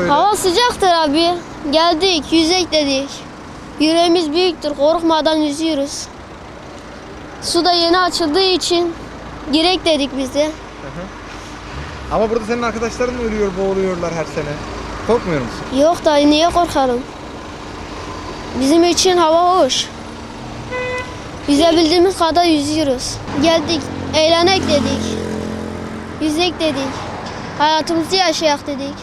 böyle? Hava sıcaktır abi. Geldik, yüzek dedik. Yüreğimiz büyüktür, korkmadan yüzüyoruz. Su da yeni açıldığı için girek dedik biz de. Ama burada senin arkadaşların ölüyor, boğuluyorlar her sene? Korkmuyor musun? Yok da niye korkarım? Bizim için hava hoş. Yüzebildiğimiz kadar yüzüyoruz. Geldik, eğlenek dedik. Yüzek dedik. Hayatımızı yaşayak dedik.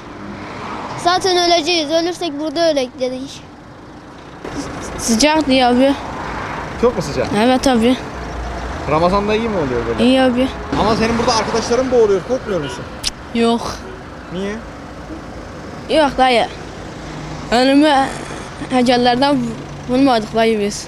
Zaten öleceğiz. Ölürsek burada ölek dedik. Sıcak diye abi. Çok mu sıcak? Evet abi. Ramazan'da iyi mi oluyor böyle? İyi abi. Ama senin burada arkadaşların boğuluyor, korkmuyor musun? Yok. Niye? Yok dayı. Önüme hecellerden vurmadık dayı biz.